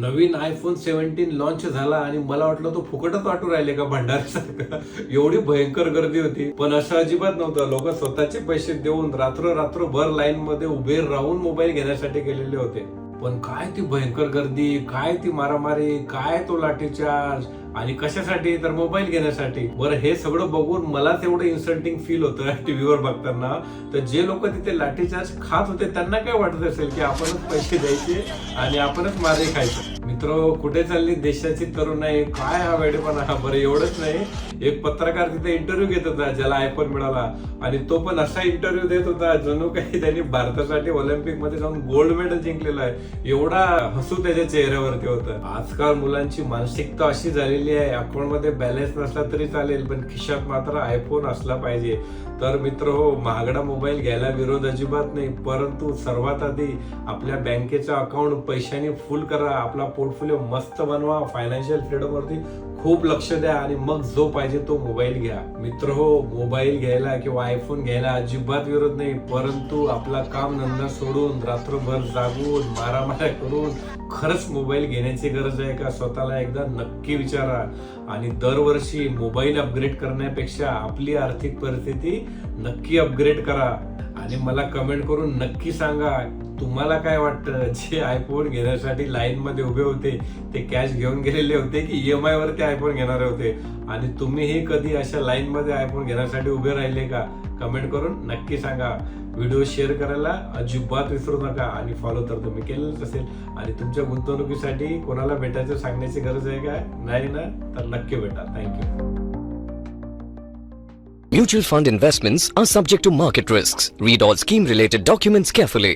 नवीन iPhone seventeen launch झाला आणि मला वाटलं तो फुकटच वाटू राहिले का भंडाऱ्यासारखं एवढी भयंकर गर्दी होती. पण असं अजिबात नव्हतं. लोक स्वतःचे पैसे देऊन रात्र रात्रभर लाईन मध्ये उभे राहून मोबाईल घेण्यासाठी गेलेले होते. पण काय ती भयंकर गर्दी काय ती मारामारी काय तो लाठीचार्ज आणि कशासाठी? तर मोबाईल घेण्यासाठी. बरं हे सगळं बघून मला तेवढं इन्सल्टिंग फील होतं टीव्हीवर बघताना. तर जे लोक तिथे लाठीचार्ज खात होते त्यांना काय वाटत असेल की आपणच पैसे द्यायचे आणि आपणच मारे खायचे? मित्र कुठे चालली देशाची तरुण आहे काय हा वेडेपणा? हा बरं एवढंच नाही. एक पत्रकार तिथे इंटरव्ह्यू घेत होता ज्याला आयफोन मिळाला. आणि तो पण असा इंटरव्ह्यू देत होता जणू काही त्यांनी भारतासाठी ऑलिम्पिकमध्ये जाऊन गोल्ड मेडल जिंकलेलं आहे. एवढा हसू त्याच्या चेहऱ्यावरती होतं. आजकाल मुलांची मानसिकता अशी झाली झालेली आहे. अकाउंटमध्ये बॅलन्स नसला तरी चालेल पण खिशात मात्र आयफोन असला पाहिजे. तर मित्र हो महागडा मोबाईल घ्यायला विरोध अजिबात नाही. परंतु सर्वात आधी आपल्या बँकेचं अकाउंट पैशाने फुल करा. आपला पोर्टफोलिओ मस्त बनवा. फायनान्शियल फ्रीडमवरती खूप लक्ष द्या आणि मग जो पाहिजे तो मोबाईल घ्या. मित्र हो मोबाईल घ्यायला किंवा आयफोन घ्यायला अजिबात विरोध नाही परंतु आपला काम धंदा सोडून रात्रभर जागून मारामाऱ्या करून खरंच मोबाईल घेण्याची गरज आहे का? स्वतःला एकदा नक्की विचारा. आणि दरवर्षी मोबाईल अपग्रेड करण्यापेक्षा आपली आर्थिक परिस्थिती नक्की अपग्रेड करा. आणि मला कमेंट करून नक्की सांगा तुम्हाला काय वाटतं? जे आयफोन घेण्यासाठी लाईनमध्ये उभे होते ते कॅश घेऊन गेलेले होते की ई एम आयवरती आयफोन घेणारे होते? आणि तुम्हीही कधी अशा लाईनमध्ये आयफोन घेण्यासाठी उभे राहिले का? कमेंट करून नक्की सांगा. व्हिडिओ शेअर करायला अजिबात विसरू नका आणि फॉलो तर तुम्ही केलेलंच असेल. आणि तुमच्या गुंतवणुकीसाठी कोणाला भेटायचं सांगण्याची गरज आहे काय? नाही ना? तर नक्की भेटा. Thank you Mutual fund investments are subject to market risks. Read all scheme related documents carefully.